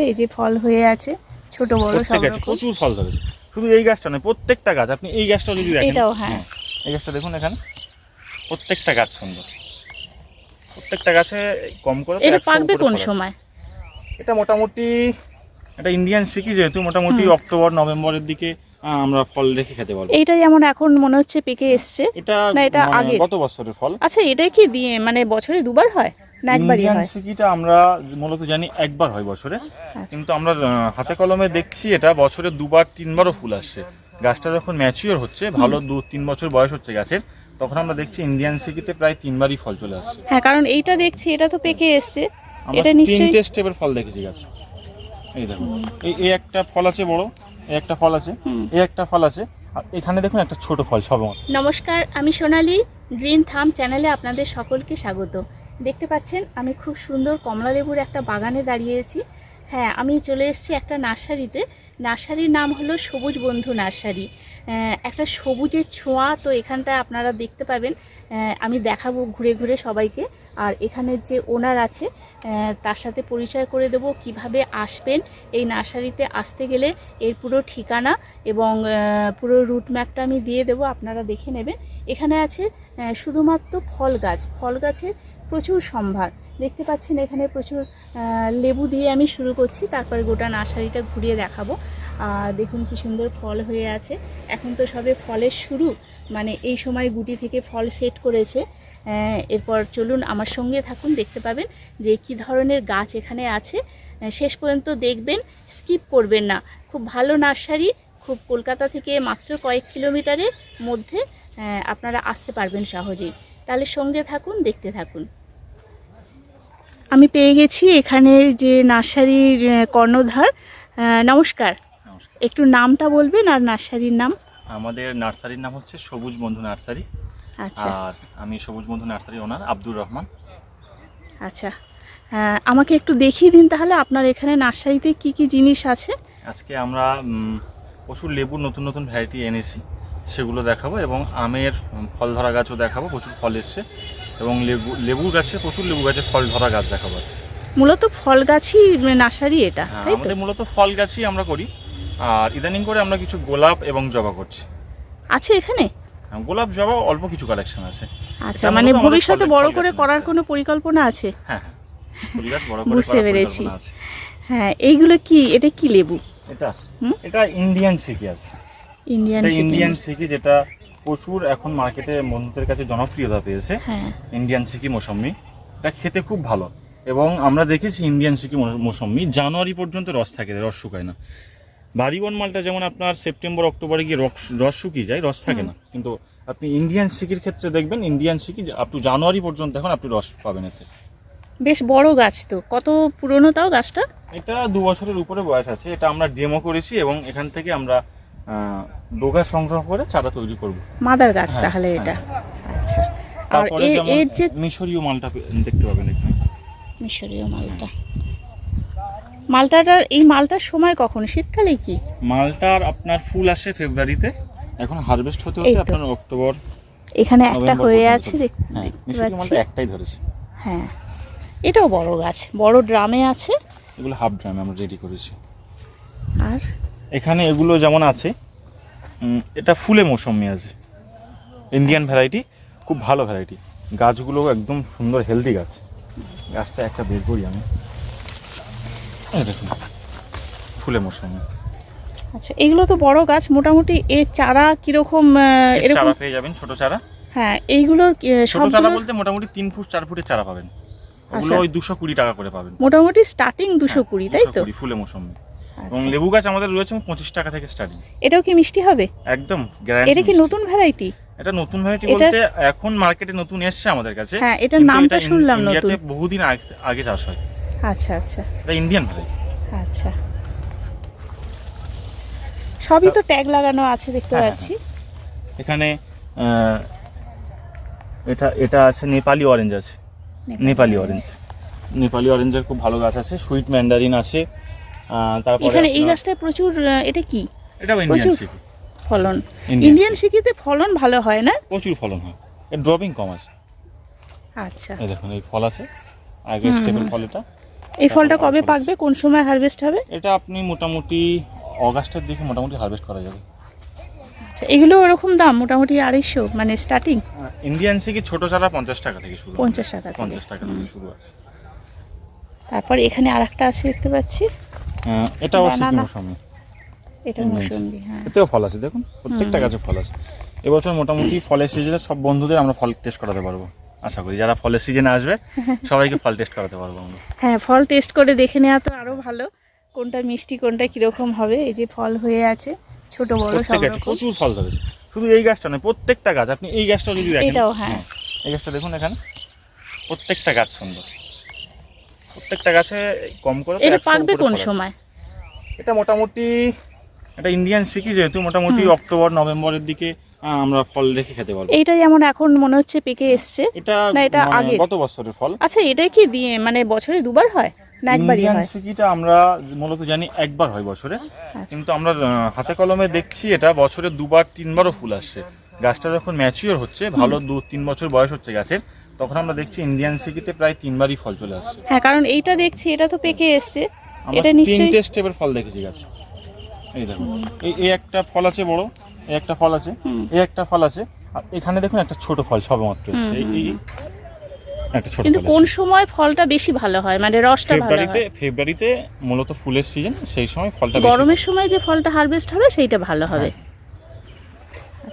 এই যে ফল হয়ে আছে ছোট বড় সব রকম। প্রচুর ফল ধরেছে শুধু এই গাছটা নয় প্রত্যেকটা গাছ আপনি এই গাছটাও যদি দেখেন। এটাও হ্যাঁ। এই গাছটা দেখুন এখানে। প্রত্যেকটা গাছ সুন্দর। প্রত্যেকটা গাছে কম করে এটা পাকবে কোন সময়? এটা মোটামুটি এটা ইন্ডিয়ান সিকি যেহেতু মোটামুটি অক্টোবর নভেম্বরের দিকে আমরা ফল রেখে খেতে পারব। এইটা যেমন এখন মনে হচ্ছে পেকে এসছে এটা না, এটা আগে আগের। গত বছরের ফল। আচ্ছা এটাই কি দিয়ে মানে বছরে দুবার হয়? একবারই ইন্ডিয়ান হয়। সিকিটা আমরা মূলত জানি একবার হয় বছরে। আচ্ছা। কিন্তু আমরা হাতে কলমে দেখছি এটা বছরে দুবার তিনবারও ফুল আসছে। গাছটা যখন ম্যাচিওর হচ্ছে ভালো দু তিন বছর বয়স হচ্ছে গাছের তখন আমরা দেখছি ইন্ডিয়ান সিকিতে প্রায় তিনবারই ফল চলে আসছে। হ্যাঁ কারণ এইটা দেখছি এটা তো পেকে এসছে। এটা নিশ্চয়ই তিনটে স্টেপের ফল দেখেছি গাছে। এই দেখুন এই এই একটা ফল আছে বড় এই একটা ফল আছে। এই একটা ফল আছে। আর এখানে দেখুন একটা ছোট ফল সব। নমস্কার আমি সোনালি গ্রিন থাম চ্যানেলে আপনাদের সকলকে স্বাগত। দেখতে পাচ্ছেন, আমি খুব সুন্দর কমলা লেবুর একটা বাগানে দাঁড়িয়েছি। হ্যাঁ আমি চলে এসেছি একটা নার্সারিতে। নার্সারির নাম হলো সবুজ বন্ধু নার্সারি। একটা সবুজের ছোঁয়া তো এখানটায় আপনারা দেখতে পাবেন। আমি দেখাবো ঘুরে ঘুরে সবাইকে। আর এখানের যে ওনার আছে তার সাথে পরিচয় করে দেব কীভাবে আসবেন। এই নার্সারিতে আসতে গেলে এর পুরো ঠিকানা এবং পুরো রুট ম্যাপটা আমি দিয়ে দেবো, আপনারা দেখে নেবেন। এখানে আছে শুধুমাত্র ফল গাছ। ফল গাছের প্রচুর সম্ভার। দেখতে পাচ্ছেন এখানে প্রচুর লেবু দিয়ে আমি শুরু করছি, তারপরে গোটা নার্সারিটা ঘুরিয়ে দেখাবো। আর দেখুন কি সুন্দর ফল হয়ে আছে। এখন তো সবে ফলের শুরু মানে এই সময় গুটি থেকে ফল সেট করেছে। এরপর চলুন আমার সঙ্গে থাকুন, দেখতে পাবেন যে কি ধরনের গাছ এখানে আছে। শেষ পর্যন্ত দেখবেন, স্কিপ করবেন না। খুব ভালো নার্সারি, খুব কলকাতা থেকে মাত্র কয়েক কিলোমিটারের মধ্যে আপনারা আসতে পারবেন সহজেই। তাহলে সঙ্গে থাকুন দেখতে থাকুন। আমি পেয়ে গেছি এখানের যে নার্সারির কর্ণধার নমস্কার। একটু নামটা বলবেন আর নার্সারির নাম? আমাদের নার্সারির নাম হচ্ছে সবুজ বন্ধু নার্সারি। আচ্ছা। আর আমি সবুজ বন্ধু নার্সারি ওনার আব্দুর রহমান। আচ্ছা। আমাকে একটু দেখিয়ে দিন তাহলে আপনার এখানে নার্সারিতে কি কি জিনিস আছে? আজকে আমরা প্রচুর লেবুর নতুন নতুন ভ্যারাইটি এনেছি। সেগুলো দেখাবো এবং আমের ফল ধরা গাছও দেখাবো প্রচুর ফল এসছে এবং লেবু লেবুর গাছে প্রচুর লেবু গাছে ফল ধরা গাছ দেখাবো আজকে। মূলত ফল গাছই নার্সারি এটা হ্যাঁ, তাই তো? আমাদের মূলত ফল গাছই আমরা করি। আর ইদানিং করে আমরা কিছু গোলাপ এবং জবা করছি। আছে এখানে? হ্যাঁ, গোলাপ জবা অল্প কিছু কালেকশন আছে। আচ্ছা মানে ভবিষ্যতে বড় করে করার কোনো পরিকল্পনা আছে? হ্যাঁ হ্যাঁ বুঝতে পেরেছি। হ্যাঁ এইগুলো কি? এটা কি লেবু? এটা এটা ইন্ডিয়ান সিকি আছে। ইন্ডিয়ান ইন্ডিয়ান সিকি যেটা প্রচুর এখন মার্কেটে বন্ধুদের কাছে জনপ্রিয়তা পেয়েছে ইন্ডিয়ান সিকি মৌসম্মি এটা খেতে খুব ভালো। এবং আমরা দেখেছি ইন্ডিয়ান সিকি মৌসম্মি জানুয়ারি পর্যন্ত রস থাকে রস শুকায় না। বাড়িবন মালটা যেমন আপনার সেপ্টেম্বর অক্টোবরে গিয়ে রস রস শুকিয়ে যায় রস থাকে না। কিন্তু আপনি ইন্ডিয়ান সিকির ক্ষেত্রে দেখবেন ইন্ডিয়ান সিকি আপ টু জানুয়ারি পর্যন্ত এখন আপনি রস পাবেন এতে। বেশ বড় গাছ তো। কত পুরনো তাও গাছটা? এটা দু বছরের উপরে বয়স আছে। এটা আমরা ডেমো করেছি এবং এখান থেকে আমরা ডোগা সংগ্রহ করে চারা তৈরি করব। মাদার গাছ হ্যাঁ, তাহলে হ্যাঁ। এটা। আচ্ছা। আর এর যে মিশরীয় মালটা দেখতে পাবেন এখানে। মিশরীয় মালটা। মালটাটার এই মালটার সময় কখন? শীতকালে কি? মালটার আপনার ফুল আসে ফেব্রুয়ারিতে। এখন হারভেস্ট হতে হতে আপনার অক্টোবর এখানে একটা হয়ে আছে দেখ- হ্যাঁ দেখতে মালটা একটাই ধরেছে। হ্যাঁ। এটাও বড় গাছ বড় ড্রামে আছে। এগুলো হাফ ড্রামে আমরা রেডি করেছি। আর? এখানে এগুলো যেমন আছে এটা ফুলে মৌসুমি আছে। ইন্ডিয়ান আচ্ছা। ভ্যারাইটি খুব ভালো ভ্যারাইটি গাছগুলো একদম সুন্দর হেলদি গাছ। গাছটা একটা বের করি আমি। দেখুন ফুলে মৌসুমি। আচ্ছা এগুলো তো বড় গাছ মোটামুটি এর চারা কীরকম এর এরকম? চারা পেয়ে যাবেন ছোট চারা। হ্যাঁ এইগুলোর ছোট চারা বলতে মোটামুটি তিন ফুট চার ফুটের চারা পাবেন। ওগুলো আচ্ছা। ওই দুশো কুড়ি টাকা করে পাবেন। মোটামুটি স্টার্টিং দুশো হ্যাঁ, কুড়ি তাই তো? ফুলে মৌসুমি। এবং আচ্ছা। লেবু গাছ আমাদের রয়েছে পঁচিশ টাকা থেকে স্টার্টিং এটাও কি মিষ্টি হবে? একদম গ্যারান্টি এটা কি নতুন ভ্যারাইটি এটা নতুন ভ্যারাইটি বলতে এখন মার্কেটে নতুন এসছে আমাদের কাছে। হ্যাঁ এটার নামটা শুনলাম নতুন। ইন্ডিয়াতে বহুদিন আগে- চাষ হয়। আচ্ছা আচ্ছা। এটা ইন্ডিয়ান ভ্যারাইটি আচ্ছা। সবই তো ট্যাগ লাগানো আছে দেখতে হ্যাঁ, পাচ্ছি। এখানে এটা এটা আছে নেপালি অরেঞ্জ আছে। নেপালি অরেঞ্জ নেপালি অরেঞ্জের খুব ভালো গাছ আছে। সুইট ম্যান্ডারিন আছে। তারপরে এখানে এই গাছটায় প্রচুর এটা কি? এটাও ইন্ডিয়ান সিকি। ফলন। ইন্ডিয়ান সিকিতে ফলন ভালো হয় না? প্রচুর ফলন হয়। এর ড্রপিং কম আছে। আচ্ছা। এই দেখুন এই ফল আছে। আগে হুম। ফল এটা। এই ফলটা কবে পাকবে? কোন সময় হারভেস্ট হবে? এটা আপনি মোটামুটি অগাস্টের দিকে মোটামুটি হারভেস্ট করা যাবে। আচ্ছা এগুলো ওরকম দাম? মোটামুটি আড়াইশো মানে স্টার্টিং ইন্ডিয়ান সিকি ছোট চারা পঞ্চাশ টাকা থেকে শুরু পঞ্চাশ টাকা পঞ্চাশ টাকা থেকে শুরু আছে। তারপর এখানে আর একটা আছে দেখতে পাচ্ছি। এটাও Banana। সিকিম মৌসুমি। হ্যাঁ। এতেও ফল আছে দেখুন প্রত্যেকটা গাছে ফল আছে। এবছর মোটামুটি ফলের সিজনে সব বন্ধুদের আমরা ফল টেস্ট করাতে পারব আশা করি। যারা ফলের সিজনে আসবে সবাইকে ফল টেস্ট করাতে পারব আমরা। হ্যাঁ ফল টেস্ট করে দেখে নেওয়া তো আরও ভালো কোনটা মিষ্টি কোনটা কীরকম হবে। এই যে ফল হয়ে আছে ছোট বড় সব প্রচুর ফল ধরেছে শুধু এই গাছটা নয় প্রত্যেকটা গাছ আপনি এই গাছটাও যদি দেখেন। এটাও, হ্যাঁ। এই গাছটা দেখুন এখানে প্রত্যেকটা গাছ সুন্দর। প্রত্যেকটা গাছে কম করে এটা পাকবে কোন সময়? এটা মোটামুটি এটা ইন্ডিয়ান সিকি যেহেতু মোটামুটি অক্টোবর নভেম্বরের দিকে আমরা ফল রেখে খেতে পারব। এইটা যেমন এখন মনে হচ্ছে পেকে এসছে। এটা না, এটা মানে গত বছরের ফল। আচ্ছা এটা কি দিয়ে মানে বছরে দুবার হয়? না একবারই ইন্ডিয়ান হয়? সিকিটা আমরা মূলত জানি একবার হয় বছরে। আচ্ছা। কিন্তু আমরা হাতে কলমে দেখছি এটা বছরে দুবার তিনবারও ফুল আসছে। গাছটা যখন ম্যাচিওর হচ্ছে ভালো দু তিন বছর বয়স হচ্ছে গাছের তখন আমরা দেখছি ইন্ডিয়ান সিকিতে প্রায় তিনবারই ফল চলে আসছে। হ্যাঁ কারণ এইটা দেখছি এটা তো পেকে এসছে। এটা নিশ্চয়ই তিনটে স্টেপের ফল দেখেছি গাছে। এই দেখুন এই এই একটা ফল আছে বড় এই একটা ফল আছে। এই একটা ফল আছে আর এখানে দেখুন একটা ছোট ফল সবেমাত্র এসছে। এই এই- একটা ছোট কিন্তু কোন সময় ফলটা বেশি ভালো হয়? মানে রসটা ভালো ফেব্রুয়ারিতে হয়? ফেব্রুয়ারিতে মূলত ফুলের সিজন সেই সময় ফলটা গরমের সময় যে ফলটা হারভেস্ট হবে সেইটা ভালো হবে।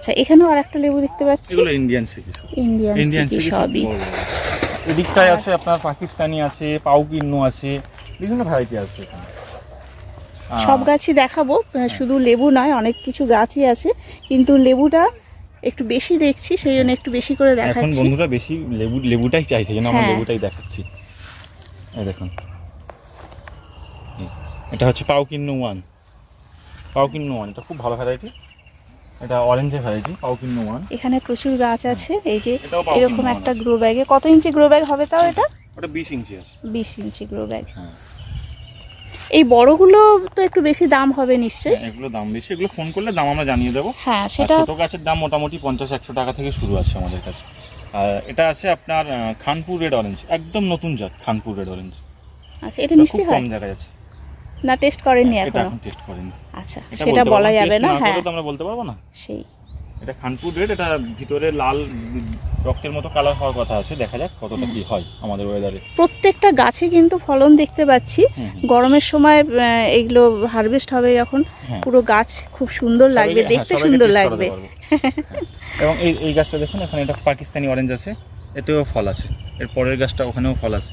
আচ্ছা এখানেও আর একটা লেবু দেখতে পাচ্ছি। এগুলো ইন্ডিয়ান সিকি ইন্ডিয়ান ইন্ডিয়ান সিকি সবই। এদিকটায় আছে আপনার পাকিস্তানি আছে পাউকিন্নু আছে বিভিন্ন ভ্যারাইটি আছে এখানে। সব গাছই দেখাবো শুধু লেবু নয় অনেক কিছু গাছই আছে কিন্তু লেবুটা একটু বেশি দেখছি সেই জন্য একটু বেশি করে দেখাচ্ছি। এখন বন্ধুরা বেশি লেবু লেবুটাই চাইছে যেন আমরা হ্যাঁ। লেবুটাই দেখাচ্ছি। এই দেখুন। এটা হচ্ছে পাউকিন্নু ওয়ান পাউকিন্নু ওয়ান এটা খুব ভালো ভ্যারাইটি এটা অরেঞ্জের ভ্যারাইটি পাউকিন্নু ওয়ান এখানে প্রচুর গাছ আছে এই যে এরকম একটা গ্রো ব্যাগে কত ইঞ্চি গ্রো ব্যাগ হবে তাও এটা? ওটা বিশ ইঞ্চি আছে। বিশ ইঞ্চি গ্রো ব্যাগ হ্যাঁ। এই বড়গুলো তো একটু বেশি দাম হবে নিশ্চয়ই। হ্যাঁ, এগুলো দাম বেশি। এগুলো ফোন করলে দাম আমরা জানিয়ে দেবো। হ্যাঁ সেটা ছোট গাছের দাম মোটামুটি পঞ্চাশ একশো টাকা থেকে শুরু আছে আমাদের কাছে। আর এটা আছে আপনার খানপুর রেড অরেঞ্জ একদম নতুন জাত খানপুর রেড অরেঞ্জ আচ্ছা এটা নিশ্চয়ই হয়? কম দেখা যাচ্ছে। না টেস্ট করেননি এটা এখনও? এখন টেস্ট করিনি। আচ্ছা এটা সেটা বলতে বলা পারব যাবে না হ্যাঁ। তো আমরা বলতে পারব না। সেই। এটা খানপুর রেড এটা ভিতরে লাল রক্তের মতো কালার হওয়ার কথা আছে দেখা যাক কতটা কি হয় আমাদের ওয়েদারে প্রত্যেকটা গাছে কিন্তু ফলন দেখতে পাচ্ছি। গরমের সময় আহ, এগুলো হারভেস্ট হবে যখন হ্যাঁ। পুরো গাছ খুব সুন্দর লাগবে সবাইকে- হ্যাঁ, দেখতে সবাইকে সুন্দর taste করাতে লাগবে পারব। হ্যাঁ। এবং এই এই গাছটা দেখুন এখানে এটা পাকিস্তানি অরেঞ্জ আছে এতেও ফল আছে। এর পরের গাছটা ওখানেও ফল আছে।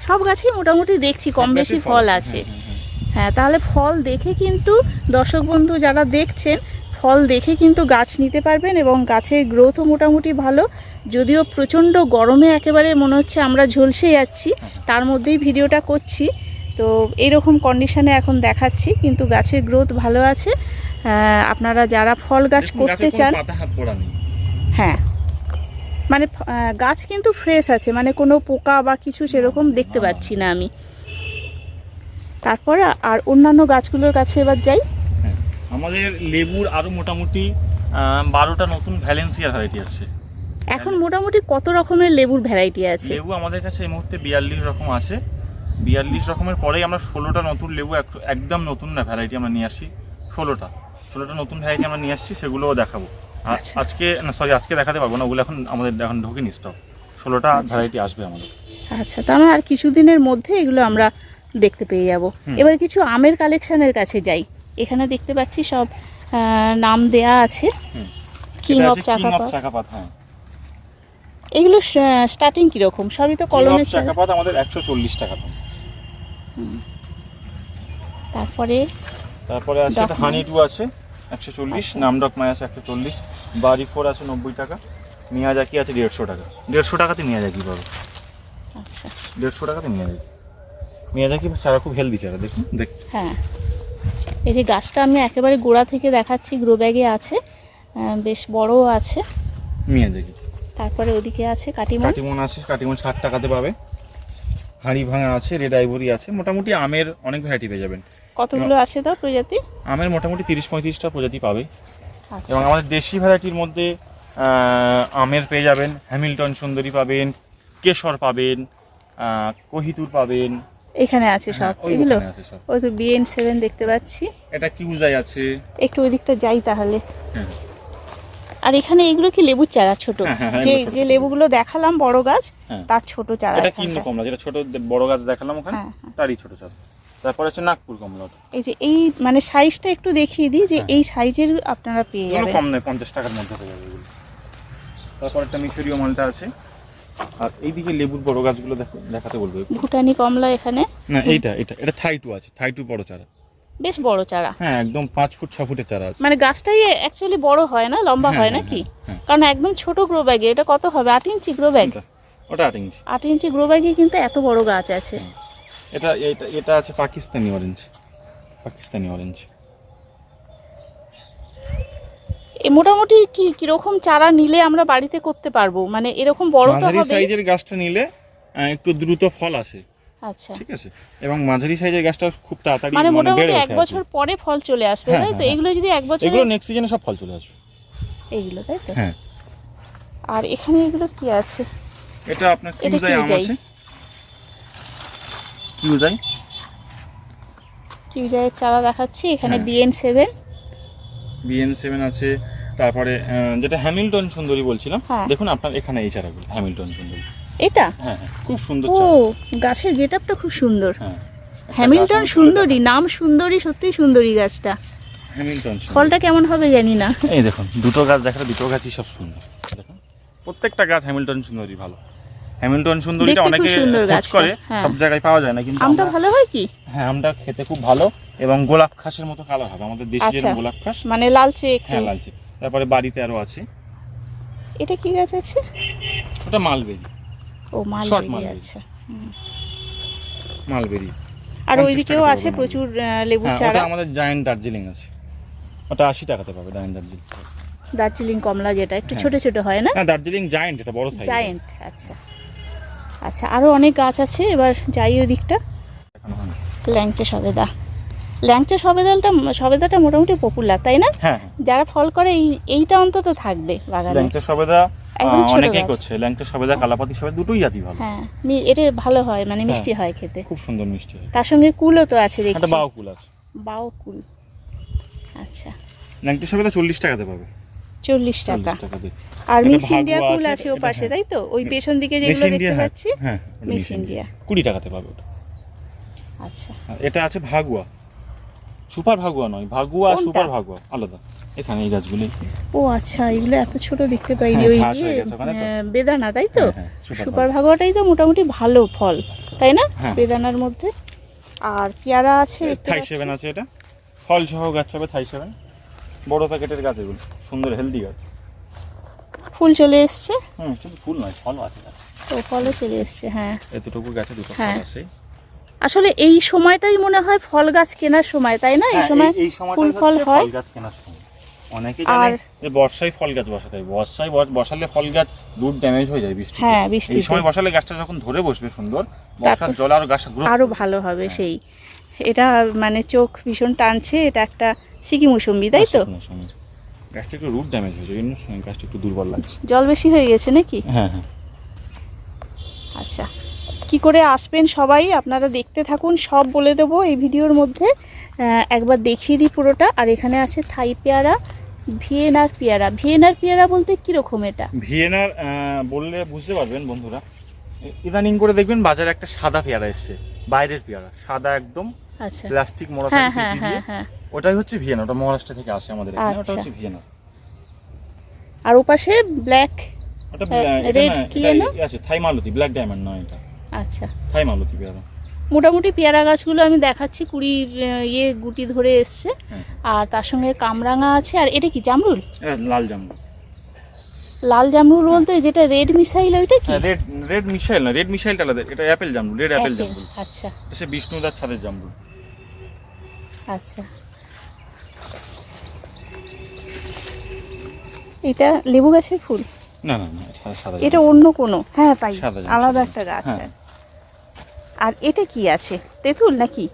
সব গাছেই মোটামুটি দেখছি কম বেশি ফল আছে। হ্যাঁ, হ্যাঁ, হ্যাঁ। হ্যাঁ তাহলে ফল দেখে কিন্তু দর্শক বন্ধু যারা দেখছেন ফল দেখে কিন্তু গাছ নিতে পারবেন এবং গাছের গ্রোথও মোটামুটি ভালো। যদিও প্রচণ্ড গরমে একেবারে মনে হচ্ছে আমরা ঝলসে যাচ্ছি তার মধ্যেই ভিডিওটা করছি। তো এইরকম কন্ডিশনে এখন দেখাচ্ছি কিন্তু গাছের গ্রোথ ভালো আছে। আপনারা যারা ফল গাছ করতে চান হ্যাঁ। মানে গাছ কিন্তু ফ্রেশ আছে মানে কোনো পোকা বা কিছু সেরকম দেখতে পাচ্ছি না আমি। তারপরে আর অন্যান্য গাছগুলোর কাছে এবার যাই। হ্যাঁ। আমাদের লেবুর আরও মোটামুটি বারোটা নতুন ভ্যালেন্সিয়া ভ্যারাইটি আসছে। এখন মোটামুটি কত রকমের লেবুর ভ্যারাইটি আছে? লেবু আমাদের কাছে এই মুহূর্তে বিয়াল্লিশ রকম আছে। বিয়াল্লিশ রকমের পরেই আমরা ষোলোটা নতুন লেবু এক- একদম নতুন না ভ্যারাইটি আমরা নিয়ে আসি। ষোলোটা ষোলোটা নতুন ভ্যারাইটি আমরা নিয়ে আসছি সেগুলোও দেখাবো। আচ্ছা। আজকে না সরি আজকে দেখাতে পারব না ওগুলো এখন আমাদের এখন ঢোকেনি স্টক ষোলোটা আচ্ছা। ভ্যারাইটি আসবে আমাদের। আচ্ছা তার মানে আর কিছুদিনের মধ্যে এগুলো আমরা দেখতে পেয়ে যাব। এবার কিছু আমের কালেকশনের কাছে যাই। এখানে দেখতে পাচ্ছি সব নাম দেয়া আছে। কিং অফ চাকাপাত এগুলো স্টার্টিং কীরকম? সবই তো কলমের। চাকাপাত আমাদের একশো চল্লিশ টাকা তারপরে তারপরে আছে এটা। হানি টু আছে একশো চল্লিশ আচ্ছা। নামডক মাই আছে একশো চল্লিশ বাড়ি ফোর আছে নব্বই টাকা মিয়াজাকি আছে দেড়শো টাকা। দেড়শো টাকাতে মিয়াজাকি পাবে। আচ্ছা। দেড়শো টাকাতে মিয়াজাকি মিয়াজাকি চারা খুব হেলদি চারা দেখুন। দেখ। হ্যাঁ। এই যে গাছটা আমি একেবারে গোড়া থেকে দেখাচ্ছি গ্রো ব্যাগে আছে বেশ বড়ও আছে। মিয়াজাকি তারপরে ওদিকে আছে কাটিমন। কাটিমন আছে কাটিমন ষাট টাকাতে পাবে। হাঁড়ি ভাঙা আছে রেড আইভরি আছে মোটামুটি আমের অনেক ভ্যারাইটি পেয়ে যাবেন। কতগুলো আছে তো প্রজাতি? আমের মোটামুটি তিরিশ পঁয়ত্রিশটা প্রজাতি পাবে। আচ্ছা। এবং আমাদের দেশি ভ্যারাইটির মধ্যে আমের পেয়ে যাবেন হ্যামিল্টন সুন্দরী পাবেন কেশর পাবেন আহ, কোহিতুর পাবেন এখানে আছে সব হ্যাঁ, ওই এগুলো? সব। ওই তো বিএন সেভেন দেখতে পাচ্ছি। এটা কিউজাই আছে? একটু ওই দিকটা যাই তাহলে। হ্যাঁ। আর এখানে এগুলো কি লেবুর চারা ছোট? হ্যাঁ, যে যে লেবুগুলো দেখালাম বড় গাছ। তার ছোট চারা এটা। কিন্নু কমলা? যেটা ছোট বড় গাছ দেখালাম ওখানে। তারই ছোট চারা। তারপর আছে নাগপুর কমলা এই যে এই মানে সাইজটা একটু দেখিয়ে দিই যে। এই সাইজের আপনারা পেয়ে যাবেন। কম নয় পঞ্চাশ টাকার মধ্যে হয়ে যাবে এগুলো। তারপর একটা মিশরীয় মালটা আছে। আর এইদিকে লেবুর বড় গাছগুলো দেখাতে বলব ভুটানি কমলা এখানে। না এইটা এটা এটা থাই টু আছে থাই টু বড় চারা। বেশ বড় চারা। হ্যাঁ একদম পাঁচ ফুট ছ ফুটের চারা আছে। মানে গাছটাই অ্যাকচুয়ালি বড় হয় না লম্বা হ্যাঁ, হয় হ্যাঁ, নাকি? হ্যাঁ। কারণ একদম ছোট গ্রো ব্যাগে এটা কত হবে? আট ইঞ্চি গ্রো ব্যাগ ওটা আট ইঞ্চি। আট ইঞ্চি গ্রো ব্যাগে কিন্তু এত বড় গাছ আছে। এটা এটা এটা আছে পাকিস্তানি অরেঞ্জ পাকিস্তানি অরেঞ্জ এ মোটামুটি কি কীরকম চারা নিলে আমরা বাড়িতে করতে পারব? মানে এরকম বড় তো হবে সাইজের গাছটা নিলে একটু দ্রুত ফল আসে। আচ্ছা। ঠিক আছে? এবং মাঝারি সাইজের গাছটা খুব তাড়াতাড়ি মানে মানে মোটামুটি এক বছর পরে ফল চলে আসবে হ্যাঁ, তাই তো? হ্যাঁ, এগুলো যদি এক বছর এগুলো নেক্সট সিজনে সব ফল চলে আসবে। এইগুলো তাই তো? হ্যাঁ। আর এখানে এগুলো কি আছে? এটা আপনার কিউজাই আম। আছে। কিউজাই? কিউজাইয়ের চারা দেখাচ্ছি এখানে হ্যাঁ। বিএন সেভেন বিএন সেভেন আছে তারপরে যেটা হ্যামিল্টন সুন্দরী বলছিলাম হ্যাঁ। দেখুন আপনার এখানে এই চারাগুলো হ্যামিল্টন সুন্দরী। এটা? হ্যাঁ হ্যাঁ খুব সুন্দর ও গাছের গেটআপটা খুব সুন্দর। হ্যাঁ হ্যামিল্টন সুন্দরী নাম সুন্দরী সত্যি সুন্দরী গাছটা। হ্যামিল্টন ফলটা কেমন হবে জানি না। এই দেখুন দুটো গাছ দেখালে দুটো গাছই সব সুন্দর। দেখুন প্রত্যেকটা গাছ হ্যামিল্টন সুন্দরী ভালো। হ্যামিল্টন সুন্দরীটা অনেকে সুন্দর খোঁজ করে। সব জায়গায় পাওয়া যায় না কিন্তু আমটা ভালো হয় কি? হ্যাঁ আমটা খেতে খুব ভালো। এবং গোলাপ খাসের মতো কালার হবে। আমাদের দেশি আচ্ছা। গোলাপ খাস। মানে লালচে একটু। হ্যাঁ লালচে। তারপরে বাড়িতে আরও আছে। এটা কি গাছ আছে? ওটা মালবেরি। ও মালবেরি মালবেরি। আচ্ছা মালবেরি। আর ওইদিকেও আছে প্রচুর লেবু হ্যাঁ চারা। ওটা আমাদের জায়েন্ট দার্জিলিং আছে। ওটা আশি টাকাতে পাবে জায়েন্ট দার্জিলিং দার্জিলিং কমলা যেটা একটু হ্যাঁ। ছোট ছোট হয় না? হ্যাঁ দার্জিলিং জায়েন্ট এটা বড় সাইজ জায়েন্ট আচ্ছা। আচ্ছা আরও অনেক গাছ আছে এবার যাই ওই দিকটা। ল্যাংচা সবেদা। ল্যাংচা সবেদালটা সবেদাটা মোটামুটি পপুলার তাই না? হ্যাঁ যারা ফল করে এই এইটা অন্তত থাকবে বাগানে। ল্যাংচা সবেদা অনেকেই করছে। ল্যাংচা সবেদা কালাপাতি সবেদা দুটোই জাতি ভালো। হ্যাঁ এটা ভালো হয় মানে হ্যাঁ। মিষ্টি হয় খেতে। খুব সুন্দর মিষ্টি হয়। তার সঙ্গে কুলও তো আছে একটা দেখছি। বাউ কুল আছে। বাও কুল আচ্ছা। ল্যাংচা সবেদা চল্লিশ টাকাতে পাবে। চল্লিশ টাকা। চল্লিশ টাকা আর মিস ইন্ডিয়া কুল আছে, ও পাশে হ্যাঁ। তাই তো? ওই পেছন দিকে যেগুলো দেখতে হ্যাঁ পাচ্ছি? হ্যাঁ মিস ইন্ডিয়া। ইন্ডিয়া। কুড়ি টাকাতে পাবে ওটা। আচ্ছা। এটা আছে ভাগুয়া। সুপার ভাগুয়া নয় ভাগুয়া সুপার ভাগুয়া আলাদা। এখানে এই গাছগুলি। ও আচ্ছা এগুলো এত ছোট দেখতে পাইনি হ্যাঁ, ওই হয়ে বেদানা তাই তো? হ্যাঁ, সুপার ভাগোয়াটাই তো মোটামুটি ভালো ফল তাই না। বেদানার মধ্যে। আর পেয়ারা আছে থাই। সেভেন আছে এটা। ফল সহ গাছ পাবে থাই সেভেন। বড় প্যাকেটের গাছ এগুলো সুন্দর হেলদি গাছ। ফুল চলে এসছে? হুম শুধু ফুল নয় ফলও আছে গাছ। ও ফলও চলে এসছে হ্যাঁ। এতটুকু গাছে দুটো ফল। আছে। আসলে এই সময়টাই মনে হয় ফল গাছ কেনার সময় তাই না? এই হ্যাঁ, সময় ফুল ফল হয়। ফল কেনার সময়। অনেকে জানে আর- যে বর্ষায় ফল গাছ বসাতে হয়। বর্ষায় বসালে ফল গাছ রুট ড্যামেজ হয়ে যায় বৃষ্টি হ্যাঁ, এই। সময় বসালে গাছটা যখন ধরে বসবে সুন্দর বর্ষার জল আরও গ্রোথ আরও ভালো হবে সেই। এটা মানে চোখ ভীষণ টানছে এটা একটা সিকি মুসম্বি তাই তো? গাছটা একটু রুট ড্যামেজ হয়েছে এই জন্য গাছটা একটু দুর্বল লাগছে। জল বেশি হয়ে গেছে নাকি? হ্যাঁ হ্যাঁ। আচ্ছা। কি করে আসবেন সবাই আপনারা দেখতে থাকুন সব বলে দেবো এই ভিডিওর মধ্যে। একবার দেখিয়ে দিই পুরোটা। আর এখানে আছে থাই পেয়ারা ভিয়েনার পেয়ারা। ভিয়েনার পেয়ারা বলতে কীরকম এটা? ভিয়েনার বললে বুঝতে পারবেন বন্ধুরা। ইদানিং করে দেখবেন বাজারে একটা সাদা পেয়ারা এসছে বাইরের পেয়ারা। সাদা একদম আচ্ছা। প্লাস্টিক মোড়া হ্যাঁ হ্যাঁ হ্যাঁ ওটাই হচ্ছে ভিয়েনা ওটা মহারাষ্ট্র থেকে আসে আমাদের এখানে ওটা আচ্ছা। হচ্ছে ভিয়েনা। আর ওপাশে ব্ল্যাক ওটা red কি এটা আছে থাই মালতি ব্ল্যাক ডায়মন্ড নয় এটা। আচ্ছা। থাই মালতি পেয়ারা? মোটামুটি পেয়ারা গাছগুলো আমি দেখাচ্ছি কুড়ি ইয়ে গুটি ধরে এসছে। হ্যাঁ। আর তার সঙ্গে কামরাঙা আছে আর এটা কি জামরুল? লাল জামরুল। লাল জামরুল বলতে যেটা রেড মিসাইল ওইটা কি? রেড রেড মিশাইল না রেড মিশাইলটা আলাদা এটা অ্যাপেল জামরুল রেড অ্যাপেল জামরুল। আচ্ছা। সে বিষ্ণুদার ছাদের জামরুল। আচ্ছা। এটা লেবু গাছের ফুল। না না না সাদা সাদা এটা অন্য কোনো। হ্যাঁ তাই। আলাদা একটা গাছ হ্যাঁ। হ্যাঁ। আর এটা কি আছে? তেঁতুল নাকি?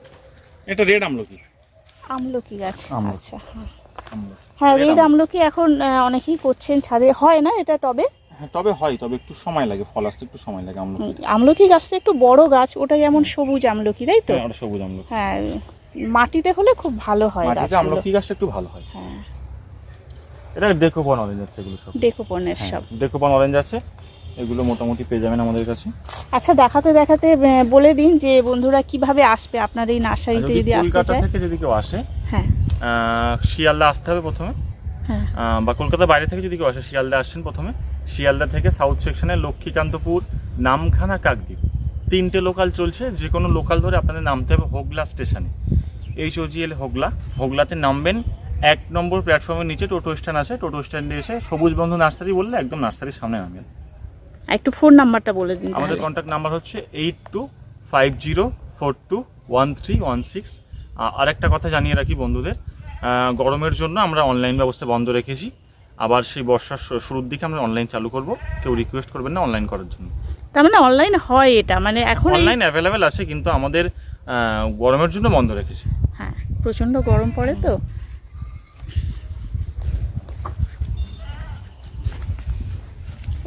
এটা রেড আমলকি। আমলকি গাছ। আচ্ছা হ্যাঁ। হ্যাঁ রেড আমলকি। এখন অনেকেই করছেন। ছাদে হয় না এটা টবে? হ্যাঁ তবে হয় তবে একটু সময় লাগে ফল আসতে একটু সময় লাগে আমলকি। আমলকি গাছটা একটু বড় গাছ ওটা যেমন সবুজ আমলকি তাই তো? হ্যাঁ, সবুজ আমলকি। হ্যাঁ মাটিতে হলে খুব ভালো হয় মাটিতে আমলকি গাছটা একটু ভালো হয়। হ্যাঁ। এটা ডেকোপন অরেঞ্জ আছে এগুলো সব। ডেকোপনের সব। ডেকোপন অরেঞ্জ আছে। এগুলো মোটামুটি পেয়ে যাবেন আমাদের কাছে। আচ্ছা দেখাতে দেখাতে বলে দিন যে বন্ধুরা কীভাবে আসবে আপনার এই নার্সারিতে যদি যদি আসতে কলকাতা চায়। থেকে যদি কেউ আসে হ্যাঁ। শিয়ালদা আসতে হবে প্রথমে। হ্যাঁ। বা কলকাতা বাইরে থেকে যদি কেউ আসে শিয়ালদা আসছেন প্রথমে। শিয়ালদা থেকে সাউথ সেকশনে লক্ষ্মীকান্তপুর নামখানা কাকদ্বীপ। তিনটে লোকাল চলছে যে কোনো লোকাল ধরে আপনাদের নামতে হবে হোগলা স্টেশনে এইচ ও জি এল হোগলা। হোগলাতে নামবেন এক নম্বর প্ল্যাটফর্মের নিচে টোটো স্ট্যান্ড আছে। টোটো স্ট্যান্ডে এসে সবুজ বন্ধু নার্সারি বললে একদম নার্সারির সামনে নামবেন। আর একটু ফোন নাম্বারটা বলে দিন। আমাদের। কন্ট্যাক্ট নাম্বার হচ্ছে eight two five zero four two one three one six আর একটা কথা জানিয়ে রাখি বন্ধুদের গরমের জন্য আমরা অনলাইন ব্যবস্থা বন্ধ রেখেছি। আবার সেই বর্ষার শুরুর দিকে আমরা অনলাইন চালু করব। কেউ রিকোয়েস্ট করবেন না অনলাইন করার জন্য। তার মানে অনলাইন হয় এটা মানে এখন অনলাইন অ্যাভেলেবেল আছে কিন্তু আমাদের গরমের জন্য বন্ধ রেখেছি। হ্যাঁ প্রচণ্ড গরম পড়ে তো।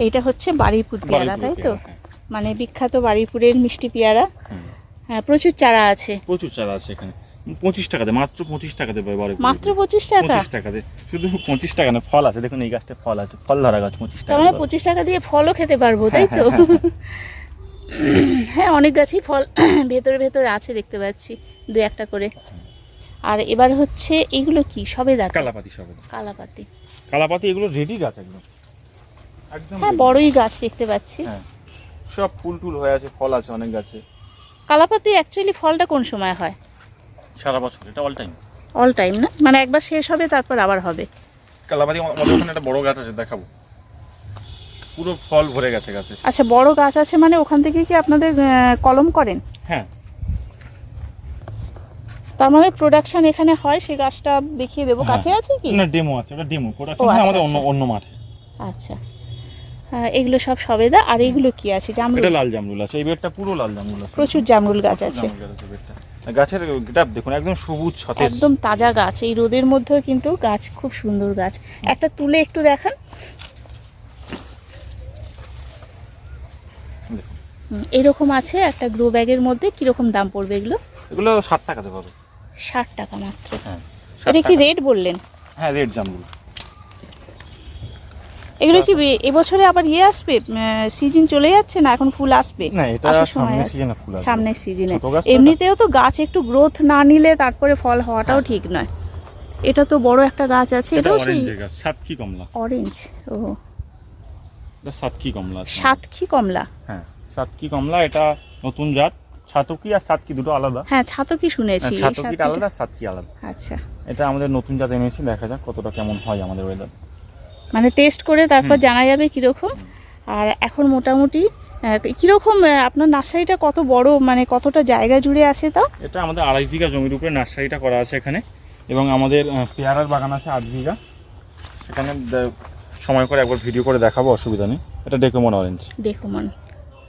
এইটা হচ্ছে বাড়িপুর পেয়ারা তাই তো? হ্যাঁ, মানে বিখ্যাত বাড়িপুরের মিষ্টি পেয়ারা। হ্যাঁ প্রচুর চারা আছে। প্রচুর চারা আছে এখানে। পঁচিশ টাকাতে মাত্র পঁচিশ টাকাতে পাবে মাত্র পঁচিশ টাকা? পঁচিশ টাকাতে শুধু পঁচিশ টাকা না ফল আছে। দেখুন এই গাছটা ফল আছে। ফল ধরা গাছ পঁচিশ টাকা মানে পঁচিশ টাকা দিয়ে ফলও খেতে পারব তাই তো? হ্যাঁ, হ্যাঁ, হ্যাঁ অনেক গাছই ফল ভেতরে ভেতরে আছে দেখতে পাচ্ছি। দু একটা করে। আর এবার হচ্ছে এগুলো কি? সবে দেখা কালাপাতি সব কালাপাতি। কালাপাতি এগুলো রেডি গাছ একদম। হ্যাঁ বড়ই গাছ দেখতে পাচ্ছি। হ্যাঁ সব ফুল টুল হয়ে আছে ফল আছে অনেক গাছে। কালাপাতি অ্যাকচুয়ালি ফলটা কোন সময় হয়? সারা বছর এটা অল টাইম অল টাইম না? মানে একবার শেষ হবে তারপর আবার হবে। কালাপাতি আমাদের ওখানে একটা বড় গাছ আছে দেখাবো। পুরো ফল ভরে গেছে গাছে। আচ্ছা বড় গাছ আছে মানে ওখান থেকে কি আপনাদের কলম করেন? হ্যাঁ। তার মানে প্রোডাকশন এখানে হয় সেই গাছটা দেখিয়ে দেবো। হ্যাঁ। কাছে আছে কি? না ডেমো আছে ওটা ডেমো প্রোডাকশন আচ্ছা, আমাদের অন্য আচ্ছা। অন্য মাঠে। আচ্ছা। এগুলো সব সবেদা আর এগুলো কি আছে? জামরুল। এটা লাল জামরুল আছে। এই বেডটা পুরো লাল জামরুল আছে। প্রচুর জামরুল গাছ আছে। গাছের গ্রাফ দেখুন একদম সবুজ সতেজ। একদম তাজা গাছ। এই রোদের মধ্যেও কিন্তু গাছ খুব সুন্দর গাছ। একটা তুলে একটু দেখান। দেখুন। এরকম আছে একটা গ্রো ব্যাগের মধ্যে কীরকম দাম পড়বে এগুলো? এগুলো ষাট টাকাতে পাবে। ষাট টাকা মাত্র। হ্যাঁ এটা কি রেট বললেন? হ্যাঁ রেড জামরুল। এগুলো কি এবছরে আবার ইয়ে আসবে? সিজন চলে যাচ্ছে না এখন ফুল আসবে? না এটা সামনের সিজনে ফুল আসবে। সামনের সিজনে এমনিতেও তো গাছ একটু গ্রোথ না নিলে তারপরে ফল হওয়াটাও ঠিক নয়। এটা তো বড় একটা গাছ আছে এটা এটাও সেই সাতকি কমলা। অরেঞ্জ ও। এটা সাতকি কমলা আছে। সাতক্ষী কমলা? হ্যাঁ সাতকি কমলা এটা নতুন জাত। ছাতকি আর সাতকি দুটো আলাদা। হ্যাঁ ছাতকি শুনেছি ছাতকিটা সাতকিটা- আলাদা সাতকি আলাদা। আচ্ছা। এটা আমাদের নতুন জাত এনেছি দেখা যাক কতটা কেমন হয় আমাদের ওয়েদার মানে টেস্ট করে তারপর জানা যাবে কীরকম। আর এখন মোটামুটি কীরকম আপনার নার্সারিটা কত বড় মানে কতটা জায়গা জুড়ে আছে তাও? এটা আমাদের আড়াই বিঘা জমির উপরে নার্সারিটা করা আছে এখানে। এবং আমাদের পেয়ারার বাগান আছে আট বিঘা। সেখানে সময় করে একবার ভিডিও করে দেখাবো অসুবিধা নেই। এটা ডেকোমন অরেঞ্জ দেখুন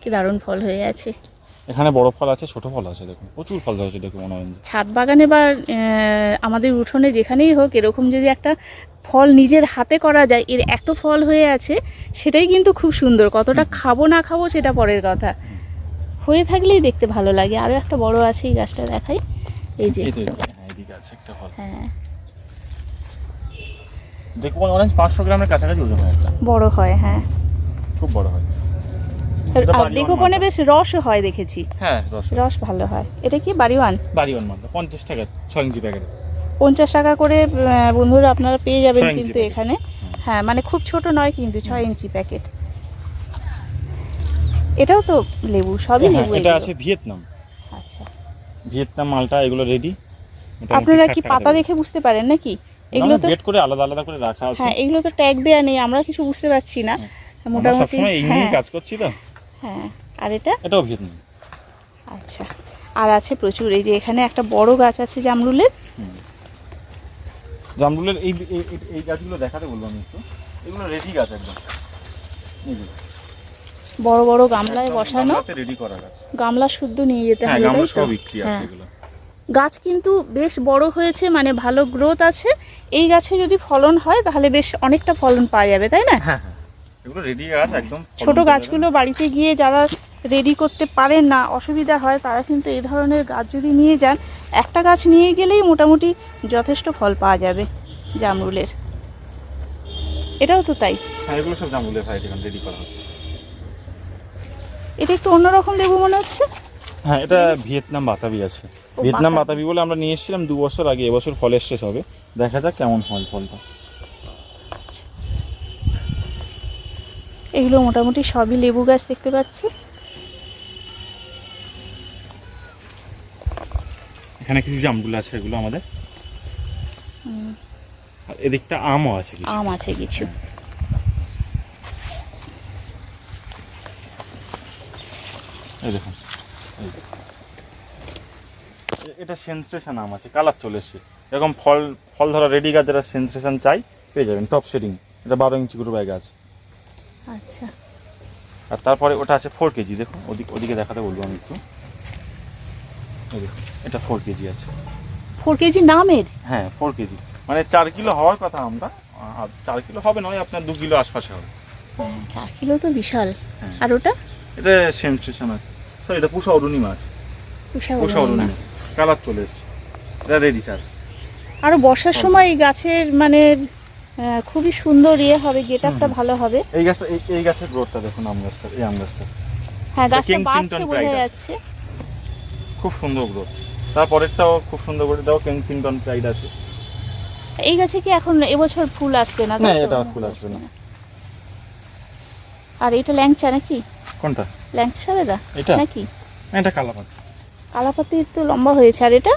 কি দারুণ ফল হয়ে আছে। এখানে বড় ফল আছে ছোট ফল আছে দেখুন। প্রচুর ফল ধরেছে ডেকোমন অরেঞ্জ ছাদ বাগানে বা আমাদের উঠোনে যেখানেই হোক এরকম যদি একটা ফল নিজের হাতে করা যায় এর এত ফল হয়ে আছে সেটাই কিন্তু খুব সুন্দর। কতটা খাব না খাব সেটা পরের কথা। হয়ে থাকলেই দেখতে ভালো লাগে। আরও একটা বড় আছে এই গাছটা দেখাই। এই যে। হ্যাঁ হ্যাঁ। ডেকোমন অরেঞ্জ পাঁচশো গ্রামের কাছাকাছি ওজন হয় একটা। বড় হয় হ্যাঁ। খুব বড় হয়। বেশ হয় দেখেছি। হ্যাঁ রস রস ভালো হয়। এটা কি? বাড়িওয়ান বাড়ি ওয়ান পঞ্চাশ টাকা ছ ইঞ্চি প্যাকেট। পঞ্চাশ টাকা করে বন্ধুরা আপনারা পেয়ে যাবেন কিন্তু এখানে। হ্যাঁ মানে খুব ছোট নয় কিন্তু ছয় ইঞ্চি প্যাকেট এটাও তো লেবু সবই লেবু হ্যাঁ, এটা আছে ভিয়েতনাম। আচ্ছা। ভিয়েতনাম মালটা এগুলো রেডি আপনারা কি পাতা দেখে বুঝতে পারেন নাকি? এগুলো তো বেড করে আলাদা আলাদা করে রাখা আছে। হ্যাঁ এগুলো তো ট্যাগ দেয়া নেই আমরা কিছু বুঝতে পারছি না। আমরা মোটামুটি সবসময় এই নিয়েই হ্যাঁ। কাজ করছি তো। হ্যাঁ আর এটা? এটাও ভিয়েতনাম। আচ্ছা। আর আছে প্রচুর এই যে এখানে একটা বড় গাছ আছে জামরুলের। জামরুলের এই এই- গাছগুলো দেখাতে বলব আমি একটু। এগুলো রেডি গাছ একদম। বড় বড় গামলায় বসানো। রেডি করা গাছ। গামলা শুদ্ধ নিয়ে যেতে হ্যাঁ হবে গামলা সব বিক্রি আছে হ্যাঁ। এগুলো। গাছ কিন্তু বেশ বড় হয়েছে মানে ভালো গ্রোথ আছে। এই গাছে যদি ফলন হয় তাহলে বেশ অনেকটা ফলন পাওয়া যাবে তাই না? হ্যাঁ হ্যাঁ। এগুলো রেডি গাছ একদম ছোট গাছগুলো বাড়িতে গিয়ে যারা রেডি করতে পারেন না অসুবিধা হয় তারা কিন্তু এই ধরনের গাছ যদি নিয়ে যান একটা গাছ নিয়ে গেলেই মোটামুটি যথেষ্ট ফল পাওয়া যাবে জামরুলের। এটাও তো তাই। হ্যাঁ এগুলো সব জামুলের ভ্যারাইটি রেডি করা হচ্ছে। এটা একটু অন্যরকম লেবু মনে হচ্ছে? হ্যাঁ এটা ভিয়েতনাম বাতাবি আছে। ভিয়েতনাম বাতাবি। বলে আমরা নিয়ে এসেছিলাম দু বছর আগে এবছর ফলের শেষ হবে দেখা যাক কেমন হয় ফলটা। এগুলো মোটামুটি সবই লেবু গাছ দেখতে পাচ্ছি। এখানে কিছু জামরুল আছে এগুলো আমাদের। আর এদিকটা আমও আছে কিছু। আম আছে কিছু। এই দেখুন এটা সেন্সেশন আম আছে কালার চলে এসছে। এরকম ফল ফল ধরা রেডি গাছ যারা সেন্সেশন চাই পেয়ে যাবেন টপ শেডিং এটা বারো ইঞ্চি করে ব্যাগ আছে আচ্ছা। আর তারপরে ওটা আছে ফোর কেজি দেখুন ওদিক ওদিকে দেখাতে বলব আমি একটু। এই দেখুন এটা ফোর কেজি আছে। ফোর কেজি নামের? হ্যাঁ ফোর কেজি। মানে চার কিলো হওয়ার কথা আমরা আর চার কিলো হবে নয় আপনার দু কিলো আশপাশে হবে। চার কিলো তো বিশাল। হ্যাঁ। আর ওটা? এটা সেন্সেশন আছে। স্যার এটা পুষা অরুণিমা আছে উষা পুষা। অরুণিমা কালার চলে এসছে। এটা রেডি স্যার আরও বর্ষার সময় এই গাছের মানে খুবই সুন্দর ইয়ে হবে গেট আপটা হুম। ভালো হবে। এই গাছটা এই এই গাছের গ্রোথটা দেখুন আম গাছটা এই আম গাছটা। হ্যাঁ গাছটা বাড়ছে বোঝা যাচ্ছে। খুব সুন্দর গ্রোথ তারপরেরটাও খুব সুন্দর করে এটাও কেনসিংটন প্রাইড আছে। এই গাছে কি এখন এবছর ফুল আসবে না? না এটা ফুল আসবে না। আর এটা ল্যাংচা নাকি? কোনটা? ল্যাংচা সবেদা এটা? নাকি? এটা কালাপাতি। কালাপাতির তো লম্বা হয়েছে আর এটা?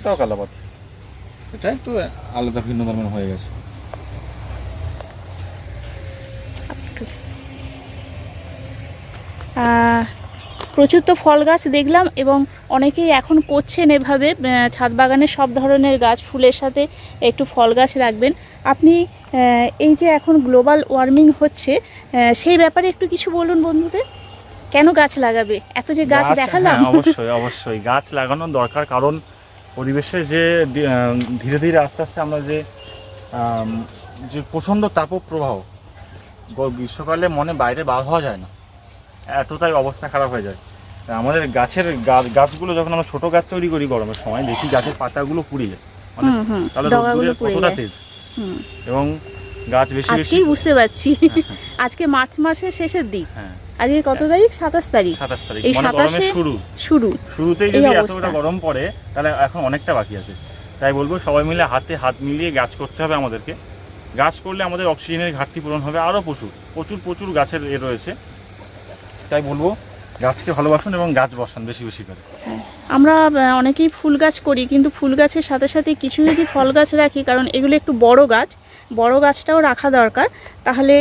এটাও কালাপাতি। এটা একটু আলাদা ভিন্ন ধর্মের হয়ে গেছে। আহ, প্রচুর তো ফল গাছ দেখলাম এবং অনেকেই এখন করছেন এভাবে ছাদ বাগানে সব ধরনের গাছ ফুলের সাথে একটু ফল গাছ রাখবেন। আপনি এই যে এখন গ্লোবাল ওয়ার্মিং হচ্ছে সেই ব্যাপারে একটু কিছু বলুন বন্ধুদের। কেন গাছ লাগাবে? এত যে গাছ দেখালাম। হ্যাঁ, অবশ্যই অবশ্যই। গাছ লাগানো দরকার কারণ পরিবেশে যে ধীরে ধীরে আস্তে আস্তে আমরা যে যে প্রচণ্ড তাপপ্রবাহ গ্রীষ্মকালে মনে বাইরে বার হওয়া যায় না। এতটাই অবস্থা খারাপ হয়ে যায়। আমাদের গাছের গাছগুলো যখন আমরা ছোট গাছ তৈরি করি গরমের সময় দেখি গাছের পাতাগুলো পুড়ে যায়। মানে হুম হুম তাহলে রোদ্দুরের কতটা যায়। তেজ? এবং গাছ বেশি বেশি আজকেই বুঝতে পারছি। আজকে মার্চ মাসের শেষের দিক। আজকে কত তারিখ? সাতাশ তারিখ। সাতাশ তারিখ। এই সাতাশে- শুরু। শুরু। শুরুতেই যদি এতটা গরম পড়ে তাহলে এখন অনেকটা বাকি আছে। তাই বলব সবাই মিলে হাতে হাত মিলিয়ে গাছ করতে হবে আমাদেরকে। গাছ করলে আমাদের অক্সিজেনের ঘাটতি পূরণ হবে। আরও প্রচুর প্রচুর প্রচুর গাছের এ রয়েছে। তাই বলব, গাছকে ভালোবাসুন এবং গাছ বসান বেশি বেশি করে। আমরা অনেকেই ফুল গাছ করি, কিন্তু ফুল গাছের সাথে সাথে কিছু যদি ফল গাছ রাখি, কারণ এগুলো একটু বড় গাছ, বড় গাছটাও রাখা দরকার, তাহলে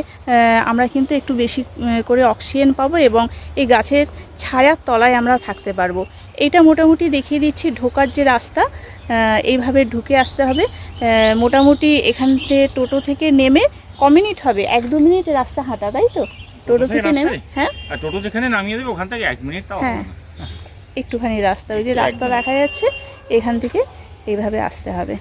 আমরা কিন্তু একটু বেশি করে অক্সিজেন পাবো এবং এই গাছের ছায়ার তলায় আমরা থাকতে পারব। এটা মোটামুটি দেখিয়ে দিচ্ছি, ঢোকার যে রাস্তা এইভাবে ঢুকে আসতে হবে। মোটামুটি এখান থেকে টোটো থেকে নেমে ক মিনিট হবে, এক দু মিনিট রাস্তা হাঁটা, তাই তো? টোটো থেকে নেমে হ্যাঁ? আর টোটো যেখানে নামিয়ে দেবে ওখান থেকে এক মিনিট তাও হবে হ্যাঁ। একটুখানি রাস্তা ওই যে রাস্তা দেখা যাচ্ছে এখান থেকে এইভাবে আসতে হবে।